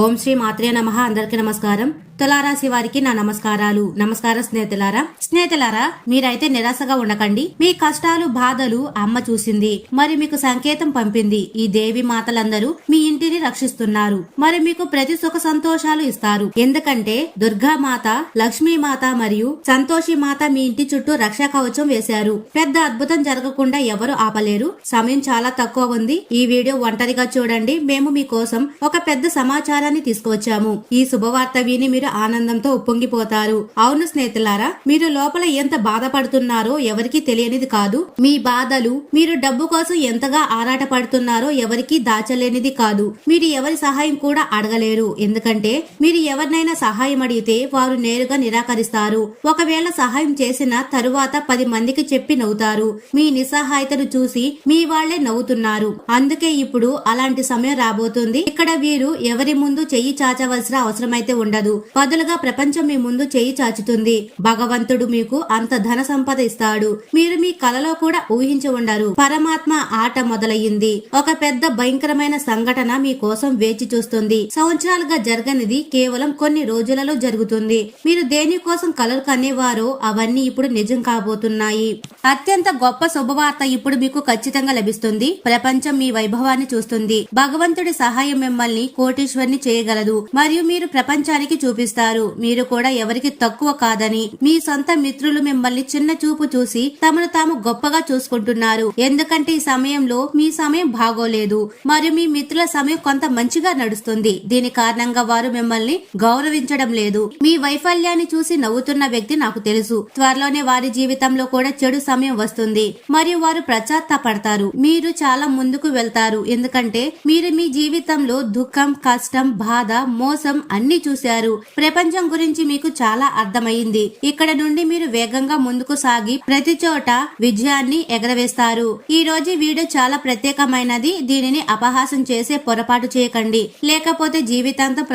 ఓం శ్రీ మాత్రే నమ. అందరికీ నమస్కారం. తులారాశి వారికి నా నమస్కారాలు. నమస్కారం స్నేహితులారా. స్నేహితులారా మీరైతే నిరాశగా ఉండకండి. మీ కష్టాలు బాధలు అమ్మ చూసింది. మరి మీకు సంకేతం పంపింది. ఈ దేవి మాతలందరూ మీ ఇంటిని రక్షిస్తున్నారు. మరి మీకు ప్రతి సుఖ సంతోషాలు ఇస్తారు. ఎందుకంటే దుర్గా మాత లక్ష్మీ మాత మరియు సంతోషి మాత మీ ఇంటి చుట్టూ రక్షా కవచం వేశారు. పెద్ద అద్భుతం జరగకుండా ఎవరు ఆపలేరు. సమయం చాలా తక్కువ ఉంది. ఈ వీడియో ఒంటరిగా చూడండి. మేము మీకోసం ఒక పెద్ద సమాచారాన్ని తీసుకువచ్చాము. ఈ శుభవార్త విని మీరు ఆనందంతో ఉప్పొంగిపోతారు. అవును స్నేహితులారా మీరు లోపల ఎంత బాధపడుతున్నారో ఎవరికి తెలియనిది కాదు. మీ బాధలు మీరు డబ్బు కోసం ఎంతగా ఆరాట పడుతున్నారో ఎవరికీ దాచలేనిది కాదు. మీరు ఎవరి సహాయం కూడా అడగలేరు. ఎందుకంటే మీరు ఎవరినైనా సహాయం అడిగితే వారు నేరుగా నిరాకరిస్తారు. ఒకవేళ సహాయం చేసిన తరువాత పది మందికి చెప్పి నవ్వుతారు. మీ నిస్సహాయతను చూసి మీ వాళ్ళే నవ్వుతున్నారు. అందుకే ఇప్పుడు అలాంటి సమయం రాబోతుంది. ఇక్కడ వీరు ఎవరి ముందు చెయ్యి చాచవలసిన అవసరమైతే ఉండదు. బదులుగా ప్రపంచం మీ ముందు చేయి చాచుతుంది. భగవంతుడు మీకు అంత ధన సంపద ఇస్తాడు. మీరు మీ కలలో కూడా ఊహించి ఉండరు. పరమాత్మ ఆట మొదలయ్యింది. ఒక పెద్ద భయంకరమైన సంఘటన మీ కోసం వేచి చూస్తుంది. సంవత్సరాలుగా జరగనిది కేవలం కొన్ని రోజులలో జరుగుతుంది. మీరు దేనికోసం కలలు కనేవారో అవన్నీ ఇప్పుడు నిజం కాబోతున్నాయి. అత్యంత గొప్ప శుభవార్త ఇప్పుడు మీకు ఖచ్చితంగా లభిస్తుంది. ప్రపంచం మీ వైభవాన్ని చూస్తుంది. భగవంతుడి సహాయం మిమ్మల్ని కోటీశ్వరిని చేయగలదు. మరియు మీరు ప్రపంచానికి చూపి చూపిస్తారు మీరు కూడా ఎవరికి తక్కువ కాదని మీ సొంత మిత్రులు మిమ్మల్ని చిన్న చూపు చూసి తమను తాము గొప్పగా చూసుకుంటున్నారు. ఎందుకంటే ఈ సమయంలో మీ సమయం బాగోలేదు. మరియు మీ మిత్రుల సమయం కొంత మంచిగా నడుస్తుంది. దీని కారణంగా వారు మిమ్మల్ని గౌరవించడం లేదు. మీ వైఫల్యాన్ని చూసి నవ్వుతున్న వ్యక్తి నాకు తెలుసు. త్వరలోనే వారి జీవితంలో కూడా చెడు సమయం వస్తుంది. మరియు వారు పడతారు మీరు చాలా ముందుకు వెళ్తారు. ఎందుకంటే మీరు మీ జీవితంలో దుఃఖం కష్టం బాధ మోసం అన్ని చూశారు. ప్రపంచం గురించి మీకు చాలా అర్థమైంది ఇక్కడ నుండి మీరు వేగంగా ముందుకు సాగి ప్రతి చోట విజయాన్ని ఎగరవేస్తారు. ఈ రోజు వీడియో చాలా ప్రత్యేకమైనది. దీనిని అపహాసం చేసే పొరపాటు చేయకండి. లేకపోతే జీవితాంతం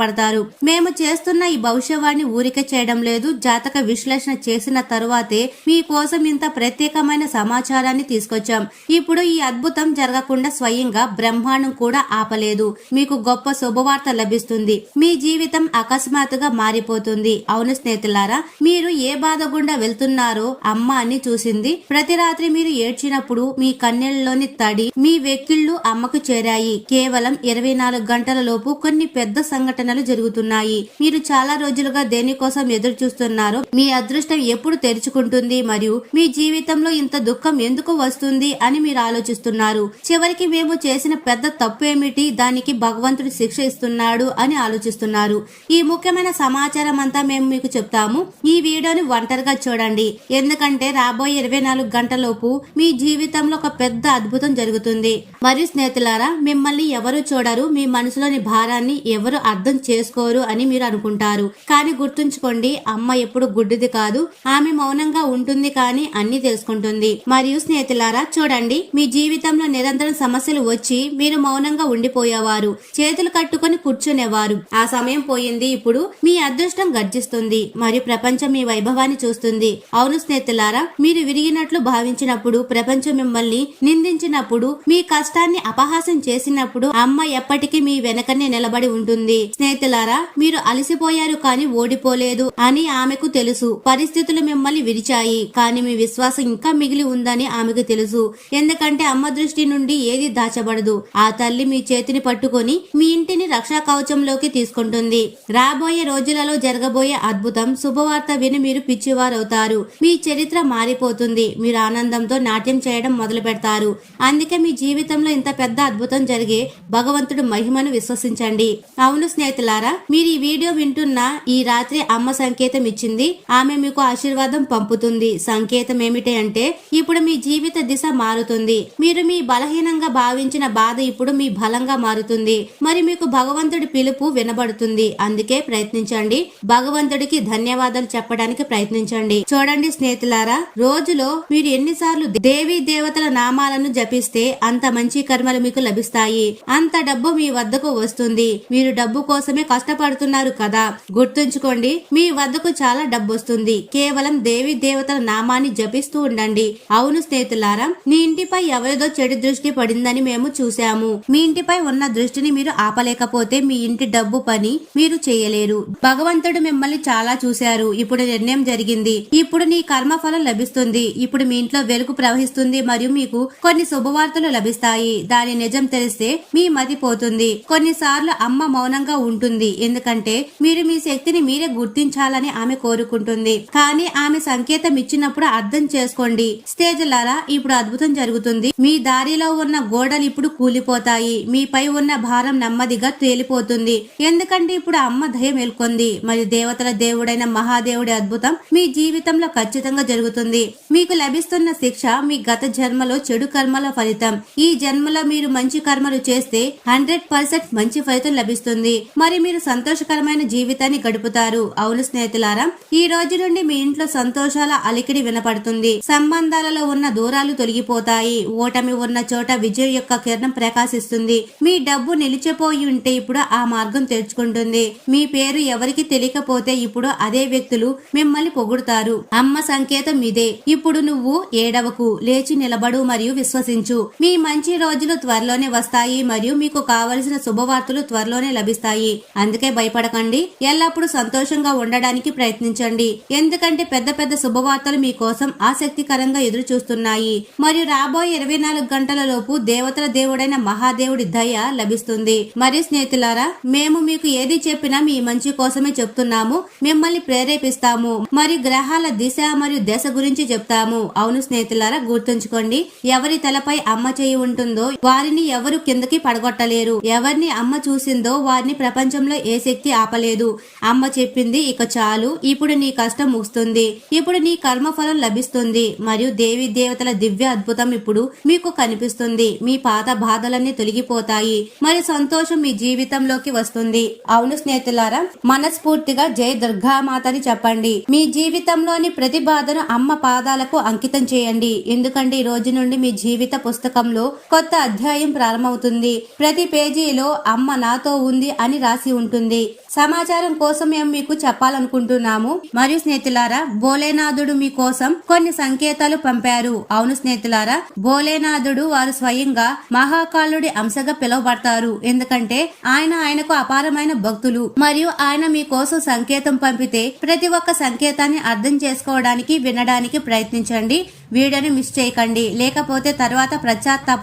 పడతారు మేము చేస్తున్న ఈ భవిష్యవాణి ఊరిక చేయడం లేదు. జాతక విశ్లేషణ చేసిన తరువాతే మీ కోసం ఇంత ప్రత్యేకమైన సమాచారాన్ని తీసుకొచ్చాం. ఇప్పుడు ఈ అద్భుతం జరగకుండా స్వయంగా బ్రహ్మాండం కూడా ఆపలేదు. మీకు గొప్ప శుభవార్త లభిస్తుంది. మీ జీవితం అకస్మాత్తుగా మారిపోతుంది. అవును స్నేహితులారా మీరు ఏ బాధ గుండా వెళ్తున్నారో అమ్మ అని చూసింది. ప్రతి రాత్రి మీరు ఏడ్చినప్పుడు మీ కన్నెళ్ళలోని తడి మీ వెక్కిళ్ళు అమ్మకు చేరాయి. కేవలం ఇరవై నాలుగు గంటల లోపు కొన్ని పెద్ద సంఘటనలు జరుగుతున్నాయి. మీరు చాలా రోజులుగా దేనికోసం ఎదురు చూస్తున్నారో మీ అదృష్టం ఎప్పుడు తెరుచుకుంటుంది మరియు మీ జీవితంలో ఇంత దుఃఖం ఎందుకు వస్తుంది అని మీరు ఆలోచిస్తున్నారు. చివరికి మేము చేసిన పెద్ద తప్పు ఏమిటి? దానికి భగవంతుడు శిక్ష ఇస్తున్నాడు అని ఆలోచిస్తున్నారు. ఈ ముఖ్యమైన సమాచారం అంతా మేము మీకు చెప్తాము. ఈ వీడియోని ఒంటరిగా చూడండి. ఎందుకంటే రాబోయే ఇరవై నాలుగు గంటలలోపు మీ జీవితంలో ఒక పెద్ద అద్భుతం జరుగుతుంది. మరియు స్నేహితులారా మిమ్మల్ని ఎవరు చూడరు మీ మనసులోని భారాన్ని ఎవరు అర్థం చేసుకోరు అని మీరు అనుకుంటారు. కానీ గుర్తుంచుకోండి అమ్మ ఎప్పుడు గుడ్డిది కాదు ఆమె మౌనంగా ఉంటుంది కానీ అన్ని తెలుసుకుంటుంది. మరియు స్నేహితులారా చూడండి మీ జీవితంలో నిరంతరం సమస్యలు వచ్చి మీరు మౌనంగా ఉండిపోయేవారు చేతులు కట్టుకొని కూర్చునేవారు. ఆ సమయం పోయింది ఇప్పుడు మీ అదృష్టం గర్జిస్తుంది మరియు ప్రపంచం మీ వైభవాన్ని చూస్తుంది. అవును స్నేహితులారా మీరు విరిగినట్లు భావించినప్పుడు ప్రపంచం మిమ్మల్ని నిందించినప్పుడు మీ కష్టాన్ని అపహాసం చేసినప్పుడు అమ్మ ఎప్పటికీ మీ వెనకనే నిలబడి ఉంటుంది. స్నేహితులారా మీరు అలసిపోయారు కానీ ఓడిపోలేదు అని ఆమెకు తెలుసు. పరిస్థితులు మిమ్మల్ని విరిచాయి కానీ మీ విశ్వాసం ఇంకా మిగిలి ఉందని ఆమెకు తెలుసు. ఎందుకంటే అమ్మ దృష్టి నుండి ఏది దాచబడదు. ఆ తల్లి మీ చేతిని పట్టుకొని మీ ఇంటిని రక్షా కవచంలోకి తీసుకుంటుంది. రాబోయే రోజులలో జరగబోయే అద్భుతం శుభవార్త విని మీరు పిచ్చివారవుతారు. మీ చరిత్ర మారిపోతుంది. మీరు ఆనందంతో నాట్యం చేయడం మొదలు పెడతారు. అందుకే మీ జీవితంలో ఇంత పెద్ద అద్భుతం జరిగే భగవంతుడు మహిమను విశ్వసించండి. అవును స్నేహితులారా మీరు ఈ వీడియో వింటున్న ఈ రాత్రి అమ్మ సంకేతం ఇచ్చింది. ఆమె మీకు ఆశీర్వాదం పంపుతుంది. సంకేతం ఏమిటి అంటే ఇప్పుడు మీ జీవిత దిశ మారుతుంది. మీరు మీ బలహీనంగా భావించిన బాధ ఇప్పుడు మీ బలంగా మారుతుంది. మరి మీకు భగవంతుడి పిలుపు వినబడుతుంది. అందుకే చేసేందుకే ప్రయత్నించండి. భగవంతుడికి ధన్యవాదాలు చెప్పడానికి ప్రయత్నించండి. చూడండి స్నేహితులారా రోజులో మీరు ఎన్నిసార్లు దేవీ దేవతల నామాలను జపిస్తే అంత మంచి కర్మలు మీకు లభిస్తాయి. అంత డబ్బు మీ వద్దకు వస్తుంది. మీరు డబ్బు కోసమే కష్టపడుతున్నారు కదా. గుర్తుంచుకోండి మీ వద్దకు చాలా డబ్బు వస్తుంది. కేవలం దేవి దేవతల నామాన్ని జపిస్తూ ఉండండి. అవును స్నేహితులారా మీ ఇంటిపై ఎవరిదో చెడు దృష్టి పడిందని మేము చూసాము మీ ఇంటిపై ఉన్న దృష్టిని మీరు ఆపలేకపోతే మీ ఇంటి డబ్బు పని మీరు చేయలేరు. భగవంతుడు మిమ్మల్ని చాలా చూశారు. ఇప్పుడు నిర్ణయం జరిగింది. ఇప్పుడు నీ కర్మఫలం లభిస్తుంది. ఇప్పుడు మీ ఇంట్లో వెలుగు ప్రవహిస్తుంది మరియు మీకు కొన్ని శుభవార్తలు లభిస్తాయి. దాని నిజం తెలిస్తే మీ మతి పోతుంది. కొన్నిసార్లు అమ్మ మౌనంగా ఉంటుంది. ఎందుకంటే మీరు మీ శక్తిని మీరే గుర్తించాలని ఆమె కోరుకుంటుంది. కానీ ఆమె సంకేతం ఇచ్చినప్పుడు అర్థం చేసుకోండి. స్టేజ్లారా ఇప్పుడు అద్భుతం జరుగుతుంది. మీ దారిలో ఉన్న గోడలు ఇప్పుడు కూలిపోతాయి. మీపై ఉన్న భారం నెమ్మదిగా తేలిపోతుంది. ఎందుకంటే ఇప్పుడు అమ్మ దయ మేల్కొంది. మరియు దేవతల దేవుడైన మహాదేవుడి అద్భుతం మీ జీవితంలో ఖచ్చితంగా జరుగుతుంది. మీకు లభిస్తున్న శిక్ష మీ గత జన్మలో చెడు కర్మల ఫలితం. ఈ జన్మలో మీరు మంచి కర్మలు చేస్తే హండ్రెడ్ పర్సెంట్ మంచి ఫలితం లభిస్తుంది. మరి మీరు సంతోషకరమైన జీవితాన్ని గడుపుతారు. అవును స్నేహితులారా ఈ రోజు నుండి మీ ఇంట్లో సంతోషాల అలికిడి వినపడుతుంది. సంబంధాలలో ఉన్న దూరాలు తొలగిపోతాయి. ఓటమి ఉన్న చోట విజయం యొక్క కిరణం ప్రకాశిస్తుంది. మీ డబ్బు నిలిచిపోయి ఉంటే ఇప్పుడు ఆ మార్గం తెరుచుకుంటుంది. మీ పేరు ఎవరికి తెలియకపోతే ఇప్పుడు అదే వ్యక్తులు మిమ్మల్ని పొగుడుతారు. అమ్మ సంకేతం ఇదే. ఇప్పుడు నువ్వు ఏడవకు లేచి నిలబడు మరియు విశ్వసించు. మీ మంచి రోజులు త్వరలోనే వస్తాయి మరియు మీకు కావలసిన శుభవార్తలు త్వరలోనే లభిస్తాయి. అందుకే భయపడకండి. ఎల్లప్పుడూ సంతోషంగా ఉండడానికి ప్రయత్నించండి. ఎందుకంటే పెద్ద పెద్ద శుభవార్తలు మీకోసం ఆసక్తికరంగా ఎదురు చూస్తున్నాయి మరియు రాబోయే ఇరవై నాలుగు గంటల లోపు దేవతల దేవుడైన మహాదేవుడి దయ లభిస్తుంది. మరియు స్నేహితులారా మేము మీకు ఏది చెప్పినా మీ మంచి కోసమే చెప్తున్నాము. మిమ్మల్ని ప్రేరేపిస్తాము. మరియు గ్రహాల దిశ మరియు దశ గురించి చెప్తాము. అవును స్నేహితులారా గుర్తుంచుకోండి. ఎవరి తలపై అమ్మ చేయి ఉంటుందో వారిని ఎవరు కిందకి పడగొట్టలేరు. ఎవరిని అమ్మ చూసిందో వారిని ప్రపంచంలో ఏ శక్తి ఆపలేదు. అమ్మ చెప్పింది ఇక చాలు. ఇప్పుడు నీ కష్టం ముగుస్తుంది. ఇప్పుడు నీ కర్మఫలం లభిస్తుంది. మరియు దేవి దేవతల దివ్య అద్భుతం ఇప్పుడు మీకు కనిపిస్తుంది. మీ పాత బాధలన్నీ తొలగిపోతాయి. మరి సంతోషం మీ జీవితంలోకి వస్తుంది. అవును స్నేహితులారా మనస్ఫూర్తిగా జై దుర్గామాతని చెప్పండి. మీ జీవితంలోని ప్రతి బాధను అమ్మ పాదాలకు అంకితం చేయండి. ఎందుకంటే ఈ రోజు నుండి మీ జీవిత పుస్తకంలో కొత్త అధ్యాయం ప్రారంభమవుతుంది. ప్రతి పేజీలో అమ్మ నాతో ఉంది అని రాసి ఉంటుంది. సమాచారం కోసం మేము మీకు చెప్పాలనుకుంటున్నాము. మరియు స్నేహితులారా భోలేనాథుడు మీ కోసం కొన్ని సంకేతాలు పంపారు. అవును స్నేహితులారా భోలేనాథుడు వారు స్వయంగా మహాకాలుడి అంశగా పిలువబడతారు. ఎందుకంటే ఆయన ఆయనకు అపారమైన భక్తులు. మరియు ఆయన మీ కోసం సంకేతం పంపితే ప్రతి ఒక్క సంకేతాన్ని అర్థం చేసుకోవడానికి వినడానికి ప్రయత్నించండి. వీడియోని మిస్ చేయకండి. లేకపోతే తర్వాత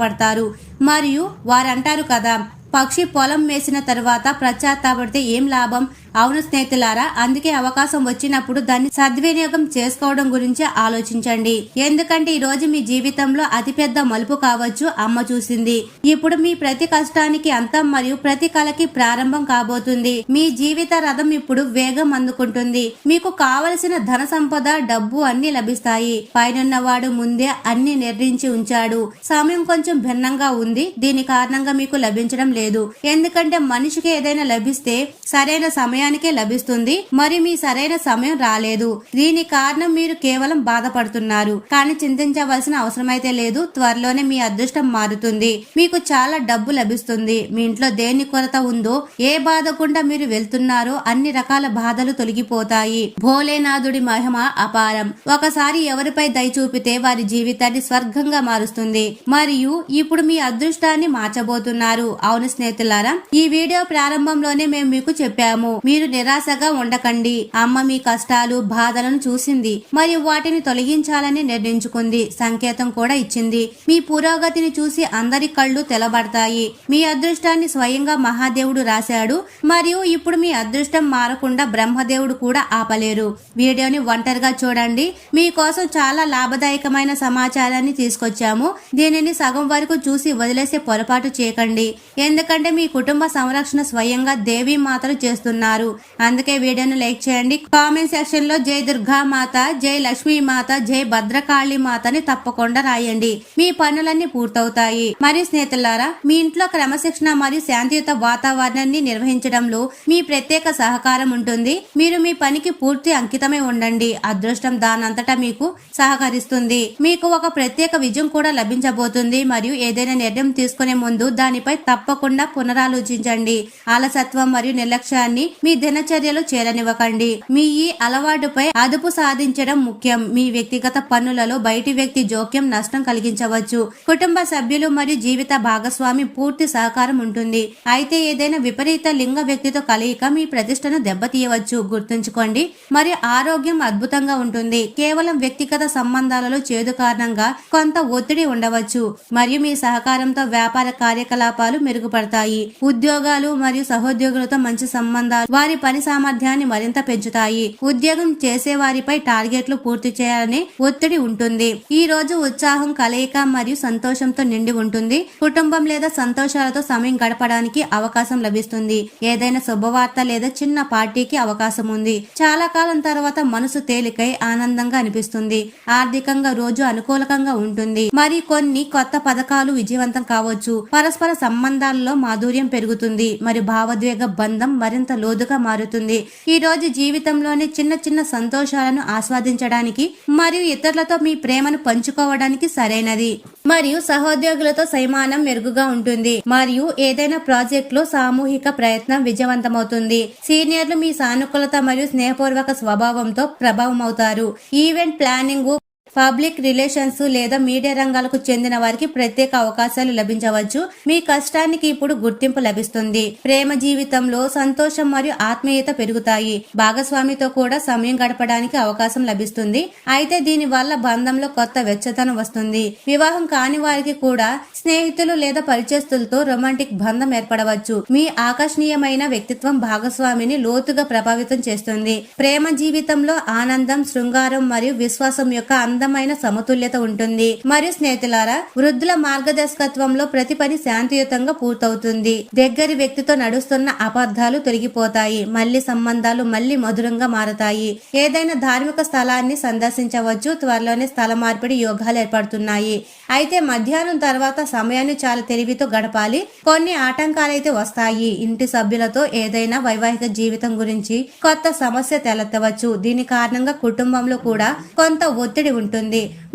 పడతారు మరియు వారంటారు కదా పక్షి పొలం వేసిన తర్వాత ప్రత్యాత్తాపడితే ఏం లాభం? అవును స్నేహితులారా అందుకే అవకాశం వచ్చినప్పుడు దాన్ని సద్వినియోగం చేసుకోవడం గురించి ఆలోచించండి. ఎందుకంటే ఈ రోజు మీ జీవితంలో అతిపెద్ద మలుపు కావచ్చు అమ్మ చూసింది. ఇప్పుడు మీ ప్రతి కష్టానికి అంతం మరియు ప్రతి కళకి ప్రారంభం కాబోతుంది. మీ జీవిత రథం ఇప్పుడు వేగం అందుకుంటుంది. మీకు కావలసిన ధన సంపద డబ్బు అన్ని లభిస్తాయి. పైనున్నవాడు ముందే అన్ని నిర్ణయించి ఉంచాడు. సమయం కొంచెం భిన్నంగా ఉంది. దీని కారణంగా మీకు లభించడం లేదు. ఎందుకంటే మనిషికి ఏదైనా లభిస్తే సరైన సమయం సమయానికే లభిస్తుంది. మరి మీ సరైన సమయం రాలేదు. దీని కారణం మీరు కేవలం బాధపడుతున్నారు. కానీ చింతించవలసిన అవసరమైతే లేదు. త్వరలోనే మీ అదృష్టం మారుతుంది. మీకు చాలా డబ్బు లభిస్తుంది. మీ ఇంట్లో దేని కొరత ఉందో ఏ బాధ గుండా మీరు వెళ్తున్నారో అన్ని రకాల బాధలు తొలగిపోతాయి. భోలేనాథుడి మహిమ అపారం. ఒకసారి ఎవరిపై దయ చూపితే వారి జీవితాన్ని స్వర్గంగా మారుస్తుంది. మరియు ఇప్పుడు మీ అదృష్టాన్ని మార్చబోతున్నారు. అవును స్నేహితులారా ఈ వీడియో ప్రారంభంలోనే మేము మీకు చెప్పాము. మీరు నిరాశగా ఉండకండి. అమ్మ మీ కష్టాలు బాధలను చూసింది. మరియు వాటిని తొలగించాలని నిర్ణయించుకుంది. సంకేతం కూడా ఇచ్చింది. మీ పురోగతిని చూసి అందరి కళ్ళు తెలబడతాయి మీ అదృష్టాన్ని స్వయంగా మహాదేవుడు రాశాడు. మరియు ఇప్పుడు మీ అదృష్టం మారకుండా బ్రహ్మదేవుడు కూడా ఆపలేరు. వీడియోని ఒంటరిగా చూడండి. మీకోసం చాలా లాభదాయకమైన సమాచారాన్ని తీసుకొచ్చాము. దీనిని సగం వరకు చూసి వదిలేసే పొరపాటు చేయకండి. ఎందుకంటే మీ కుటుంబ సంరక్షణ స్వయంగా దేవీ మాతలు చేస్తున్నారు. ఉంటారు అందుకే వీడియోను లైక్ చేయండి. కామెంట్ సెక్షన్లో జై దుర్గా మాత జై లక్ష్మీ మాత జై భద్రకాళి మాతని తప్పకుండా రాయండి. మీ పనులన్నీ పూర్తవుతాయి. మరి స్నేహితులారా మీ ఇంట్లో క్రమశిక్షణ మరియు శాంతియుత వాతావరణాన్ని నిర్వహించడంలో మీ ప్రత్యేక సహకారం ఉంటుంది. మీరు మీ పనికి పూర్తి అంకితమై ఉండండి. అదృష్టం దానంతటా మీకు సహకరిస్తుంది. మీకు ఒక ప్రత్యేక విజయం కూడా లభించబోతుంది. మరియు ఏదైనా నిర్ణయం తీసుకునే ముందు దానిపై తప్పకుండా పునరాలోచించండి. అలసత్వం మరియు నిర్లక్ష్యాన్ని మీ మీ దినచర్యలు చేరనివ్వకండి. మీ ఈ అలవాటుపై అదుపు సాధించడం ముఖ్యం. మీ వ్యక్తిగత పనులలో బయటి వ్యక్తి జోక్యం నష్టం కలిగించవచ్చు. కుటుంబ సభ్యులు మరియు జీవిత భాగస్వామి పూర్తి సహకారం ఉంటుంది. అయితే ఏదైనా విపరీత లింగ వ్యక్తితో కలయిక మీ ప్రతిష్టను దెబ్బతీయవచ్చు. గుర్తుంచుకోండి మరియు ఆరోగ్యం అద్భుతంగా ఉంటుంది. కేవలం వ్యక్తిగత సంబంధాలలో చేదు కారణంగా కొంత ఒత్తిడి ఉండవచ్చు. మరియు మీ సహకారంతో వ్యాపార కార్యకలాపాలు మెరుగుపడతాయి. ఉద్యోగాలు మరియు సహోద్యోగులతో మంచి సంబంధాలు వారి పని సామర్థ్యాన్ని మరింత పెంచుతాయి. ఉద్యోగం చేసే వారిపై టార్గెట్లు పూర్తి చేయాలనే ఒత్తిడి ఉంటుంది. ఈ రోజు ఉత్సాహం కలయిక మరియు సంతోషంతో నిండి ఉంటుంది. కుటుంబం లేదా సంతోషాలతో సమయం గడపడానికి అవకాశం లభిస్తుంది. ఏదైనా శుభవార్త లేదా చిన్న పార్టీకి అవకాశం ఉంది. చాలా కాలం తర్వాత మనసు తేలికై ఆనందంగా అనిపిస్తుంది. ఆర్థికంగా రోజు అనుకూలకంగా ఉంటుంది. మరి కొన్ని కొత్త పథకాలు విజయవంతం కావచ్చు. పరస్పర సంబంధాలలో మాధుర్యం పెరుగుతుంది. మరి భావోద్వేగ బంధం మరింత లోతుగా మారుతుంది. ఈ రోజు జీవితంలోని చిన్న చిన్న సంతోషాలను ఆస్వాదించడానికి మరియు ఇతరులతో మీ ప్రేమను పంచుకోవడానికి సరైనది. మరియు సహోద్యోగులతో సైమానం మెరుగుగా ఉంటుంది. మరియు ఏదైనా ప్రాజెక్ట్లో సామూహిక ప్రయత్నం విజయవంతమవుతుంది. సీనియర్లు మీ సానుకూలత మరియు స్నేహపూర్వక స్వభావంతో ప్రభావం అవుతారు ఈవెంట్ ప్లానింగ్ పబ్లిక్ రిలేషన్స్ లేదా మీడియా రంగాలకు చెందిన వారికి ప్రత్యేక అవకాశాలు లభించవచ్చు. మీ కష్టానికి ఇప్పుడు గుర్తింపు లభిస్తుంది. ప్రేమ జీవితంలో సంతోషం మరియు ఆత్మీయత పెరుగుతాయి. భాగస్వామితో కూడా సమయం గడపడానికి అవకాశం లభిస్తుంది. అయితే దీని వల్ల బంధంలో కొత్త వెచ్చతనం వస్తుంది. వివాహం కాని వారికి కూడా స్నేహితులు లేదా పరిచయస్తులతో రొమాంటిక్ బంధం ఏర్పడవచ్చు. మీ ఆకర్షణీయమైన వ్యక్తిత్వం భాగస్వామిని లోతుగా ప్రభావితం చేస్తుంది. ప్రేమ జీవితంలో ఆనందం శృంగారం మరియు విశ్వాసం యొక్క అందమైన సమతుల్యత ఉంటుంది. మరియు స్నేహితులారా వృద్ధుల మార్గదర్శకత్వంలో ప్రతి పని శాంతియుతంగా పూర్తవుతుంది. దగ్గరి వ్యక్తితో నడుస్తున్న అపార్థాలు తొలగిపోతాయి. మళ్ళీ సంబంధాలు మళ్ళీ మధురంగా మారతాయి. ఏదైనా ధార్మిక స్థలాన్ని సందర్శించవచ్చు. త్వరలోనే స్థల మార్పిడి యోగాలు ఏర్పడుతున్నాయి. అయితే మధ్యాహ్నం తర్వాత సమయాన్ని చాలా తెలివితో గడపాలి. కొన్ని ఆటంకాలైతే వస్తాయి. ఇంటి సభ్యులతో ఏదైనా వైవాహిక జీవితం గురించి కొత్త సమస్య తలెత్తవచ్చు. దీని కారణంగా కుటుంబంలో కూడా కొంత ఒత్తిడి ఉంటుంది.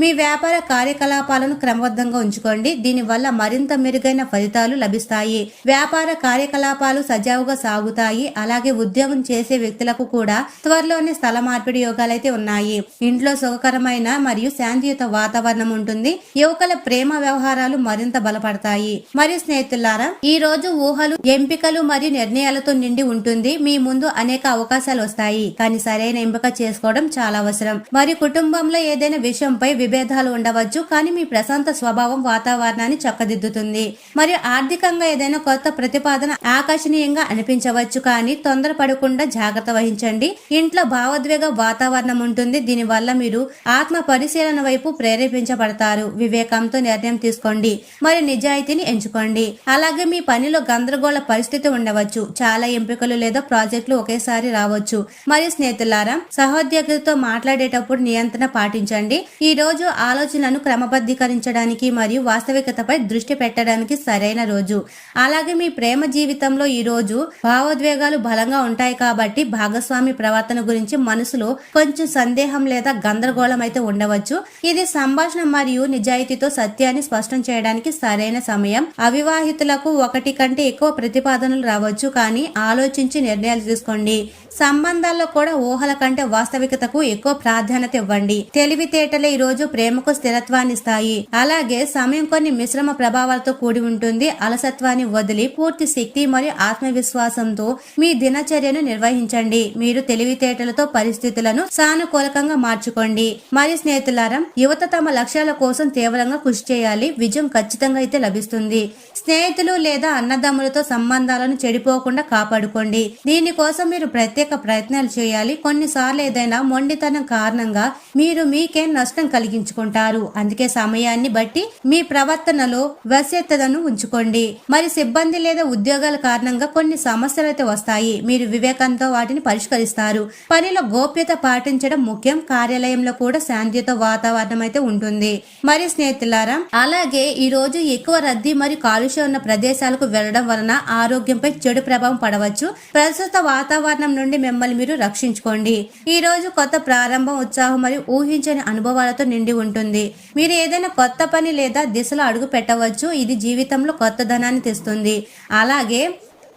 మీ వ్యాపార కార్యకలాపాలను క్రమబద్ధంగా ఉంచుకోండి. దీనివల్ల మరింత మెరుగైన ఫలితాలు లభిస్తాయి. వ్యాపార కార్యకలాపాలు సజావుగా సాగుతాయి. అలాగే ఉద్యోగం చేసే వ్యక్తులకు కూడా త్వరలోనే స్థల మార్పిడి యోగాలైతే ఉన్నాయి. ఇంట్లో సుఖకరమైన మరియు శాంతియుత వాతావరణం ఉంటుంది. యువకుల ప్రేమ వ్యవహారాలు మరింత బలపడతాయి. మరియు స్నేహితులారా ఈ రోజు ఊహలు ఎంపికలు మరియు నిర్ణయాలతో నిండి ఉంటుంది. మీ ముందు అనేక అవకాశాలు వస్తాయి. కానీ సరైన ఎంపిక చేసుకోవడం చాలా అవసరం. మరియు కుటుంబంలో ఏదైనా విషయంపై విభేదాలు ఉండవచ్చు కానీ మీ ప్రశాంత స్వభావం వాతావరణాన్ని చక్కదిద్దుతుంది. మరియు ఆర్థికంగా ఏదైనా కొత్త ప్రతిపాదన ఆకర్షణీయంగా అనిపించవచ్చు కానీ తొందరపడకుండా జాగ్రత్త వహించండి. ఇంట్లో భావోద్వేగ వాతావరణం ఉంటుంది దీనివల్ల మీరు ఆత్మ పరిశీలన వైపు ప్రేరేపించబడతారు. వివేకంతో నిర్ణయం తీసుకోండి మరియు నిజాయితీని ఎంచుకోండి. అలాగే మీ పనిలో గందరగోళ పరిస్థితి ఉండవచ్చు చాలా ఎంపికలు లేదా ప్రాజెక్టులు ఒకేసారి రావచ్చు. మరియు స్నేహితులారా సహోద్యోగులతో మాట్లాడేటప్పుడు నియంత్రణ పాటించండి. ఈ రోజు ఆలోచనను క్రమబద్ధీకరించడానికి మరియు వాస్తవికతపై దృష్టి పెట్టడానికి సరైన రోజు. అలాగే మీ ప్రేమ జీవితంలో ఈ రోజు భావోద్వేగాలు బలంగా ఉంటాయి కాబట్టి భాగస్వామి ప్రవర్తన గురించి మనసులో కొంచెం సందేహం లేదా గందరగోళం అయితే ఉండవచ్చు. ఇది సంభాషణ మరియు నిజాయితీతో సత్యాన్ని స్పష్టం చేయడానికి సరైన సమయం. అవివాహితులకు ఒకటి కంటే ఎక్కువ ప్రతిపాదనలు రావచ్చు కానీ ఆలోచించి నిర్ణయాలు తీసుకోండి. సంబంధాల్లో కూడా ఊహల కంటే వాస్తవికతకు ఎక్కువ ప్రాధాన్యత ఇవ్వండి. తెలివితేటలే ఈ రోజు ప్రేమకు స్థిరత్వాన్ని ఇస్తాయి. అలాగే సమయం కొన్ని మిశ్రమ ప్రభావాలతో కూడి ఉంటుంది. అలసత్వాన్ని వదిలి పూర్తి శక్తి మరియు ఆత్మవిశ్వాసంతో మీ దినచర్యను నిర్వహించండి. మీరు తెలివితేటలతో పరిస్థితులను సానుకూలకంగా మార్చుకోండి. మరియు స్నేహితులారం యువత తమ లక్ష్యాల కోసం తీవ్రంగా కృషి చేయాలి. విజయం ఖచ్చితంగా అయితే లభిస్తుంది. స్నేహితులు లేదా అన్నదమ్ములతో సంబంధాలను చెడిపోకుండా కాపాడుకోండి. దీనికోసం మీరు ప్రత్యేక ప్రత్యేక ప్రయత్నాలు చేయాలి. కొన్నిసార్లు ఏదైనా మొండితనం కారణంగా మీరు మీకే నష్టం కలిగించుకుంటారు. అందుకే సమయాన్ని బట్టి మీ ప్రవర్తనలో వశ్యతను ఉంచుకోండి. మరి సిబ్బంది లేదా ఉద్యోగాల కారణంగా కొన్ని సమస్యలు అయితే వస్తాయి. మీరు వివేకంతో వాటిని పరిష్కరిస్తారు. పనిలో గోప్యత పాటించడం ముఖ్యం. కార్యాలయంలో కూడా శాంతితో వాతావరణం అయితే ఉంటుంది. మరి స్నేహితులారా అలాగే ఈ రోజు ఎక్కువ రద్దీ మరియు కాలుష్యం ఉన్న ప్రదేశాలకు వెళ్ళడం వలన ఆరోగ్యంపై చెడు ప్రభావం పడవచ్చు. ప్రస్తుత వాతావరణం నుండి మిమ్మల్ని మీరు రక్షించుకోండి. ఈ రోజు కొత్త ప్రారంభం ఉత్సాహం మరియు ఊహించని అనుభవాలతో నిండి ఉంటుంది. మీరు ఏదైనా కొత్త పని లేదా దిశలో అడుగు పెట్టవచ్చు. ఇది జీవితంలో కొత్త ధనాన్ని తెస్తుంది. అలాగే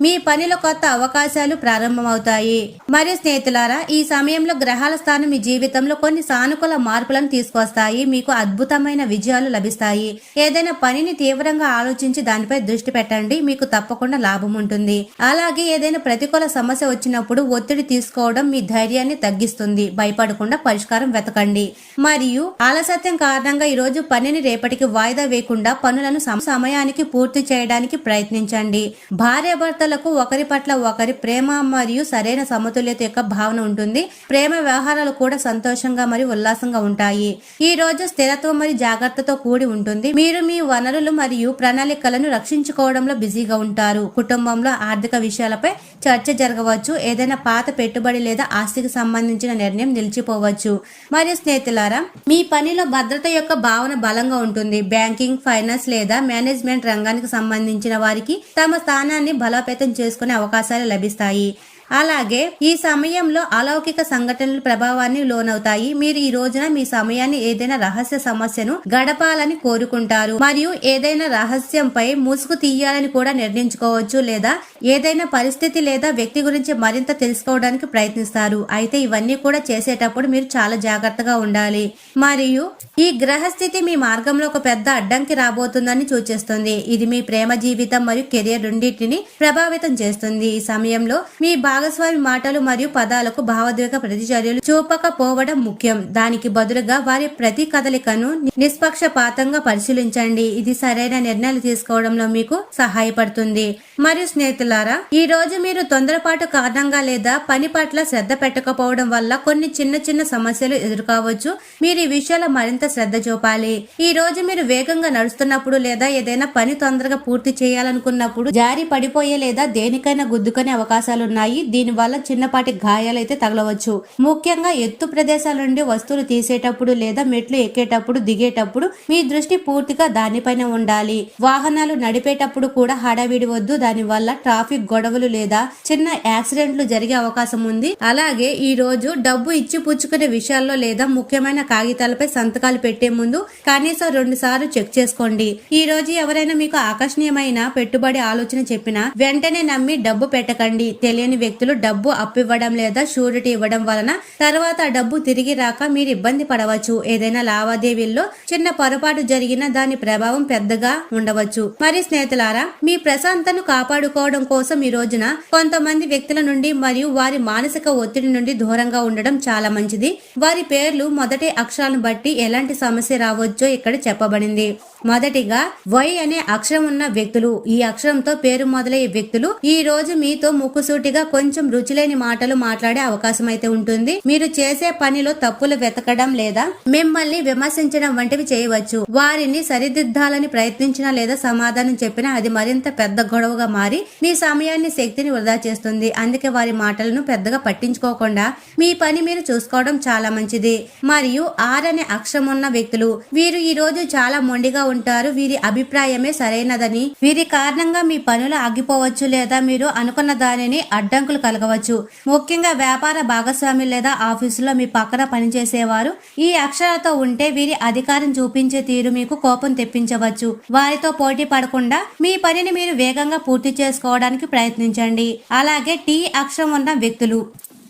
మీ పనిలో కొత్త అవకాశాలు ప్రారంభమవుతాయి. మరియు స్నేహితులారా ఈ సమయంలో గ్రహాల స్థానం మీ జీవితంలో కొన్ని సానుకూల మార్పులను తీసుకొస్తాయి. మీకు అద్భుతమైన విజయాలు లభిస్తాయి. ఏదైనా పనిని తీవ్రంగా ఆలోచించి దానిపై దృష్టి పెట్టండి. మీకు తప్పకుండా లాభం ఉంటుంది. అలాగే ఏదైనా ప్రతికూల సమస్య వచ్చినప్పుడు ఒత్తిడి తీసుకోవడం మీ ధైర్యాన్ని తగ్గిస్తుంది. భయపడకుండా పరిష్కారం వెతకండి. మరియు ఆలస్యం కారణంగా ఈ రోజు పనిని రేపటికి వాయిదా వేయకుండా పనులను సమ- సమయానికి పూర్తి చేయడానికి ప్రయత్నించండి. భార్యాభర్తలకు ఒకరి పట్ల ఒకరి ప్రేమ మరియు సరైన సమతుల్యత యొక్క భావన ఉంటుంది. ప్రేమ వ్యవహారాలు కూడా సంతోషంగా మరియు ఉల్లాసంగా ఉంటాయి. ఈ రోజు స్థిరత్వం మరియు జాగ్రత్తతో కూడి ఉంటుంది. మీరు మీ వనరులు మరియు ప్రణాళికలను రక్షించుకోవడంలో బిజీగా ఉంటారు. కుటుంబంలో ఆర్థిక విషయాలపై చర్చ జరగవచ్చు. ఏదైనా పాత పెట్టుబడి లేదా ఆస్తికి సంబంధించిన నిర్ణయం నిలిచిపోవచ్చు. మరియు స్నేహితులారా మీ పనిలో భద్రత యొక్క భావన బలంగా ఉంటుంది. బ్యాంకింగ్ ఫైనాన్స్ లేదా మేనేజ్మెంట్ రంగానికి సంబంధించిన వారికి తమ స్థానాన్ని బలోపేతం చేసుకునే అవకాశాలు లభిస్తాయి. అలాగే ఈ సమయంలో అలౌకిక సంఘటనల ప్రభావాన్ని లోనవుతాయి. మీరు ఈ రోజున మీ సమయాన్ని ఏదైనా రహస్య సమస్యను గడపాలని కోరుకుంటారు. మరియు ఏదైనా రహస్యంపై ముసుగు తీయాలని కూడా నిర్ణయించుకోవచ్చు లేదా ఏదైనా పరిస్థితి లేదా వ్యక్తి గురించి మరింత తెలుసుకోవడానికి ప్రయత్నిస్తారు. అయితే ఇవన్నీ కూడా చేసేటప్పుడు మీరు చాలా జాగ్రత్తగా ఉండాలి. మరియు ఈ గ్రహస్థితి మీ మార్గంలో ఒక పెద్ద అడ్డంకి రాబోతుందని సూచిస్తుంది. ఇది మీ ప్రేమ జీవితం మరియు కెరియర్ రెండింటిని ప్రభావితం చేస్తుంది. ఈ సమయంలో మీ భాగస్వామి మాటలు మరియు పదాలకు భావోద్వేగ ప్రతిచర్యలు చూపకపోవడం ముఖ్యం. దానికి బదులుగా వారి ప్రతి కదలికను నిష్పక్షపాతంగా పరిశీలించండి. ఇది సరైన నిర్ణయాలు తీసుకోవడంలో మీకు సహాయపడుతుంది. మరియు స్నేహితులారా ఈ రోజు మీరు తొందరపాటు కారణంగా లేదా పని పట్ల శ్రద్ధ పెట్టకపోవడం వల్ల కొన్ని చిన్న చిన్న సమస్యలు ఎదుర్కోవచ్చు. మీరు ఈ విషయాల్లో మరింత శ్రద్ధ చూపాలి. ఈ రోజు మీరు వేగంగా నడుస్తున్నప్పుడు లేదా ఏదైనా పని తొందరగా పూర్తి చేయాలనుకున్నప్పుడు జారి పడిపోయే లేదా దేనికైనా గుద్దుకునే అవకాశాలు ఉన్నాయి దీనివల్ల చిన్నపాటి గాయాలైతే తగలవచ్చు. ముఖ్యంగా ఎత్తు ప్రదేశాల నుండి వస్తువులు తీసేటప్పుడు లేదా మెట్లు ఎక్కేటప్పుడు దిగేటప్పుడు మీ దృష్టి పూర్తిగా దానిపైన ఉండాలి. వాహనాలు నడిపేటప్పుడు కూడా హడావిడి వద్దు. దానివల్ల ట్రాఫిక్ గొడవలు లేదా చిన్న యాక్సిడెంట్లు జరిగే అవకాశం ఉంది. అలాగే ఈ రోజు డబ్బు ఇచ్చి పుచ్చుకునే విషయాల్లో లేదా ముఖ్యమైన కాగితాలపై సంతకాలు పెట్టే ముందు కనీసం రెండు సార్లు చెక్ చేసుకోండి. ఈ రోజు ఎవరైనా మీకు ఆకర్షణీయమైన పెట్టుబడి ఆలోచన చెప్పినా వెంటనే నమ్మి డబ్బు పెట్టకండి. తెలియని వ్యక్తి వ్యక్తులు డబ్బు అప్పివ్వడం లేదా షూరిటీ ఇవ్వడం వలన తర్వాత ఆ డబ్బు తిరిగి రాక మీరు ఇబ్బంది పడవచ్చు. ఏదైనా లావాదేవీల్లో చిన్న పొరపాటు జరిగిన దాని ప్రభావం పెద్దగా ఉండవచ్చు. మరి స్నేహితులారా మీ ప్రశాంతను కాపాడుకోవడం కోసం ఈ రోజున కొంతమంది వ్యక్తుల నుండి మరియు వారి మానసిక ఒత్తిడి నుండి దూరంగా ఉండడం చాలా మంచిది. వారి పేర్లు మొదటి అక్షరాలను బట్టి ఎలాంటి సమస్య రావచ్చో ఇక్కడ చెప్పబడింది. మొదటిగా వై అనే అక్షరం ఉన్న వ్యక్తులు. ఈ అక్షరంతో పేరు మొదలయ్యే వ్యక్తులు ఈ రోజు మీతో ముక్కుసూటిగా కొంచెం కొంచెం రుచిలేని మాటలు మాట్లాడే అవకాశం అయితే ఉంటుంది. మీరు చేసే పనిలో తప్పులు వెతకడం లేదా మిమ్మల్ని విమర్శించడం వంటివి చేయవచ్చు. వారిని సరిదిద్దాలని ప్రయత్నించినా లేదా సమాధానం చెప్పినా అది మరింత పెద్ద గొడవగా మారి మీ సమయాన్ని శక్తిని వృధా చేస్తుంది. అందుకే వారి మాటలను పెద్దగా పట్టించుకోకుండా మీ పని మీరు చూసుకోవడం చాలా మంచిది. మరియు ఆర్ అనే అక్షరం ఉన్న వ్యక్తులు వీరు ఈ రోజు చాలా మొండిగా ఉంటారు. వీరి అభిప్రాయమే సరైనదని వీరి కారణంగా మీ పనులు ఆగిపోవచ్చు లేదా మీరు అనుకున్న దానిని అడ్డం అడ్డంకులు కలగవచ్చు. ముఖ్యంగా వ్యాపార భాగస్వామి లేదా ఆఫీసులో మీ పక్కన పనిచేసేవారు ఈ అక్షరాలతో ఉంటే వీరి అధికారం చూపించే తీరు మీకు కోపం తెప్పించవచ్చు. వారితో పోటీ పడకుండా మీ పనిని మీరు వేగంగా పూర్తి చేసుకోవడానికి ప్రయత్నించండి. అలాగే టీ అక్షరం ఉన్న వ్యక్తులు.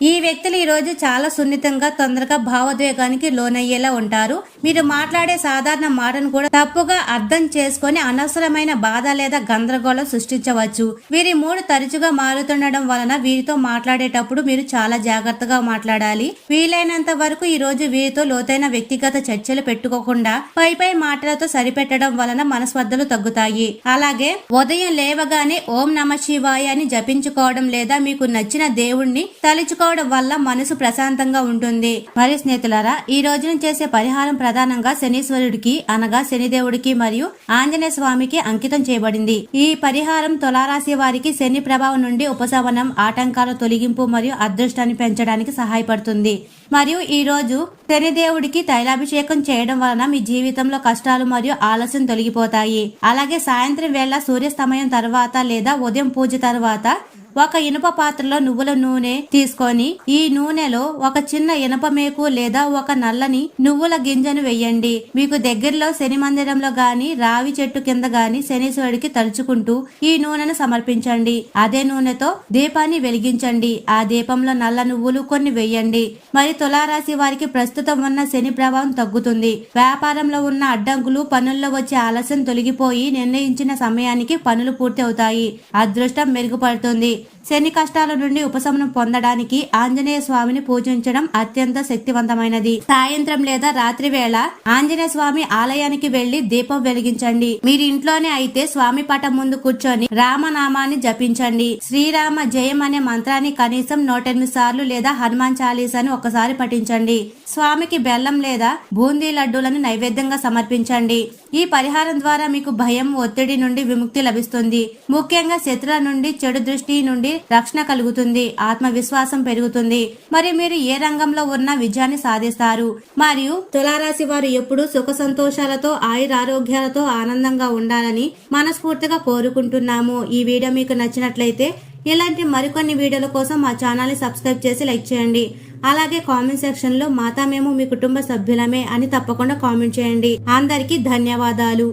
ఈ వ్యక్తులు ఈ రోజు చాలా సున్నితంగా తొందరగా భావోద్వేగానికి లోనయ్యేలా ఉంటారు. మీరు మాట్లాడే సాధారణ మాటను కూడా తప్పుగా అర్థం చేసుకొని అనవసరమైన బాధ లేదా గందరగోళం సృష్టించవచ్చు. వీరి మూడు తరచుగా మారుతుండడం వలన వీరితో మాట్లాడేటప్పుడు మీరు చాలా జాగ్రత్తగా మాట్లాడాలి. వీలైనంత వరకు ఈ రోజు వీరితో లోతైన వ్యక్తిగత చర్చలు పెట్టుకోకుండా పై పై మాటలతో సరిపెట్టడం వలన మనస్పర్ధలు తగ్గుతాయి. అలాగే ఉదయం లేవగానే ఓం నమ శివాయ అని జపించుకోవడం లేదా మీకు నచ్చిన దేవుణ్ణి తలుచుకో కూర్చోవడం వల్ల మనసు ప్రశాంతంగా ఉంటుంది. మరి స్నేహితులారా ఈ రోజున చేసే పరిహారం ప్రధానంగా శనీశ్వరుడికి అనగా శనిదేవుడికి మరియు ఆంజనేయ స్వామికి అంకితం చేయబడింది. ఈ పరిహారం తులారాశి వారికి శని ప్రభావం నుండి ఉపశమనం ఆటంకాల తొలగింపు మరియు అదృష్టాన్ని పెంచడానికి సహాయపడుతుంది. మరియు ఈ రోజు శనిదేవుడికి తైలాభిషేకం చేయడం వలన మీ జీవితంలో కష్టాలు మరియు ఆలస్యం తొలగిపోతాయి. అలాగే సాయంత్రం వేళ సూర్యాస్తమయం తర్వాత లేదా ఉదయం పూజ తర్వాత ఒక ఇనుప పాత్రలో నువ్వుల నూనె తీసుకొని ఈ నూనెలో ఒక చిన్న ఇనుప మేకు లేదా ఒక నల్లని నువ్వుల గింజను వెయ్యండి మీకు దగ్గరలో శని మందిరంలో గాని రావి చెట్టు కింద గాని శనీశ్వరుడికి తలుచుకుంటూ ఈ నూనెను సమర్పించండి. అదే నూనెతో దీపాన్ని వెలిగించండి. ఆ దీపంలో నల్ల నువ్వులు కొన్ని వెయ్యండి మరి తులారాశి వారికి ప్రస్తుతం ఉన్న శని ప్రభావం తగ్గుతుంది. వ్యాపారంలో ఉన్న అడ్డంకులు పనుల్లో వచ్చే ఆలస్యం తొలగిపోయి నిర్ణయించిన సమయానికి పనులు పూర్తి అవుతాయి అదృష్టం మెరుగుపడుతుంది. it. శని కష్టాల నుండి ఉపశమనం పొందడానికి ఆంజనేయ స్వామిని పూజించడం అత్యంత శక్తివంతమైనది. సాయంత్రం లేదా రాత్రి వేళ ఆంజనేయ స్వామి ఆలయానికి వెళ్ళి దీపం వెలిగించండి. మీరు ఇంట్లోనే అయితే స్వామి పటం ముందు కూర్చొని రామనామాన్ని జపించండి. శ్రీరామ జయం అనే మంత్రాన్ని కనీసం నూట ఎనిమిది సార్లు లేదా హనుమాన్ చాలీసాని ఒకసారి పఠించండి. స్వామికి బెల్లం లేదా బూందీ లడ్డూలను నైవేద్యంగా సమర్పించండి. ఈ పరిహారం ద్వారా మీకు భయం ఒత్తిడి నుండి విముక్తి లభిస్తుంది. ముఖ్యంగా శత్రుల నుండి చెడు దృష్టి నుండి రక్షణ కలుగుతుంది ఆత్మవిశ్వాసం పెరుగుతుంది. మరి మీరు ఏ రంగంలో ఉన్న విజయాన్ని సాధిస్తారు. మరియు తులారాశి వారు ఎప్పుడు సుఖ సంతోషాలతో ఆయురారోగ్యాలతో ఆనందంగా ఉండాలని మనస్ఫూర్తిగా కోరుకుంటున్నాము. ఈ వీడియో మీకు నచ్చినట్లయితే ఇలాంటి మరికొన్ని వీడియోల కోసం మా ఛానల్ని సబ్స్క్రైబ్ చేసి లైక్ చేయండి. అలాగే కామెంట్ సెక్షన్లో మాతా మేము మీ కుటుంబ సభ్యులమే అని తప్పకుండా కామెంట్ చేయండి. అందరికీ ధన్యవాదాలు.